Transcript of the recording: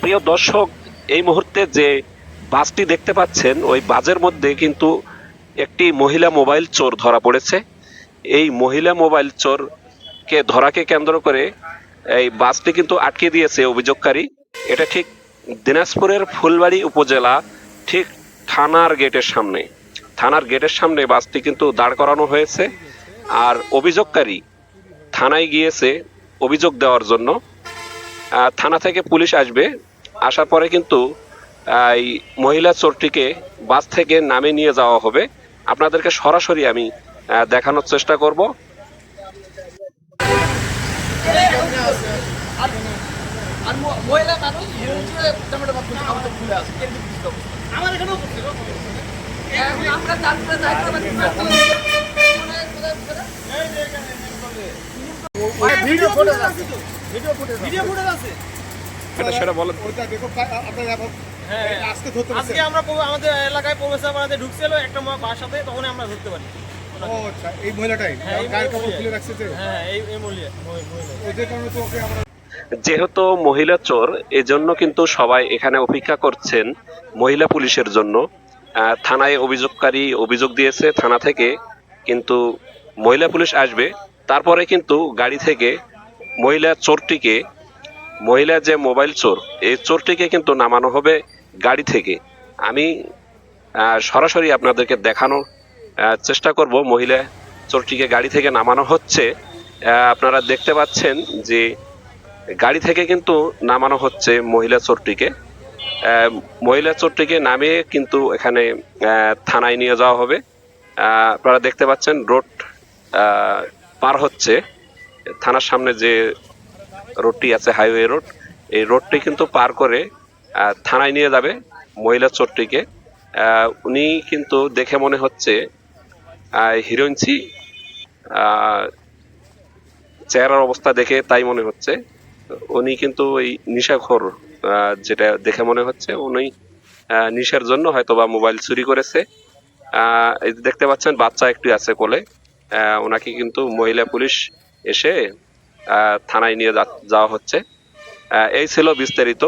প্রিয় দর্শক, এই মুহূর্তে যে বাসটি দেখতে পাচ্ছেন, ওই বাজের মধ্যে কিন্তু একটি মহিলা মোবাইল চোর ধরা পড়েছে। এই মহিলা মোবাইল চোরকে ধরাকে কেন্দ্র করে এই বাসটি কিন্তু আটকে দিয়েছে অভিযোগকারী। এটা ঠিক দিনাজপুরের ফুলবাড়ি উপজেলা, ঠিক থানার গেটের সামনে। থানার গেটের সামনে বাসটি কিন্তু দাঁড় করানো হয়েছে। আর অভিযোগকারী থানায় গিয়েছে অভিযোগ দেওয়ার জন্য। থানা থেকে পুলিশ আসবে। আসার পরে কিন্তু এই মহিলা চোরটিকে বাস থেকে নামে নিয়ে যাওয়া হবে। আপনাদেরকে সরাসরি আমি দেখানোর চেষ্টা করব। আর ম- মহিলা মানুষ হিরোইনের জামাটা বাদ দিচ্ছে, আমাদের খুলে আছে। এর কি বুঝতে হবে? আমার এখানেও করছে, এখানেও করছে। এখন আমরা তারপরে দায়িত্ব পাচ্ছি না। ভিডিও ফুটেজ আছে। ভিডিও ফুটেজ ভিডিও ফুটেজ আছে। এটা সেটা বলেন। ওইটা দেখো আপনারা এখন হ্যাঁ। আজকে ধরতে আজকে আমরা আমাদের এলাকায় ঢুকছিল একটা তখনই আমরা ধরতে পারি। আচ্ছা এই মহিলাটাই? হ্যাঁ, গায়ের কাপড় খুলে রাখছে হ্যাঁ এই এই মহিলা ওদের কারণে তো ওকে আমরা যেহেতু মহিলা চোর এজন্য কিন্তু সবাই এখানে অপেক্ষা করছেন মহিলা পুলিশের জন্য। থানায় অভিযোগকারী অভিযোগ দিয়েছে থানা থেকে। কিন্তু মহিলা পুলিশ আসবে তারপরে কিন্তু গাড়ি থেকে মহিলা চোরটিকে, মহিলা যে মোবাইল চোর, এই চোরটিকে কিন্তু নামানো হবে গাড়ি থেকে। আমি সরাসরি আপনাদেরকে দেখানোর চেষ্টা করব মহিলা চোরটিকে গাড়ি থেকে নামানো হচ্ছে। আপনারা দেখতে পাচ্ছেন যে গাড়ি থেকে কিন্তু নামানো হচ্ছে মহিলা চোরটিকে। মহিলা চোরটিকে নামিয়ে কিন্তু এখানে থানায় নিয়ে যাওয়া হবে। আপনারা দেখতে পাচ্ছেন রোড পার হচ্ছে, থানার সামনে যে রোডটি আছে হাইওয়ে রোড এই রোডটি কিন্তু পার করে থানায় নিয়ে যাবে মহিলা চোরটিকে। উনি কিন্তু দেখে মনে হচ্ছে হিরোইনসি চেহারার অবস্থা দেখে তাই মনে হচ্ছে। উনি কিন্তু ওই নিশাখোর যেটা দেখে মনে হচ্ছে, উনি নিশার জন্য হয়তো বা মোবাইল চুরি করেছে। দেখতে পাচ্ছেন, বাচ্চা একটি আছে কোলে। ওনাকে কিন্তু মহিলা পুলিশ এসে থানায় নিয়ে যাওয়া হচ্ছে। এই ছিল বিস্তারিত।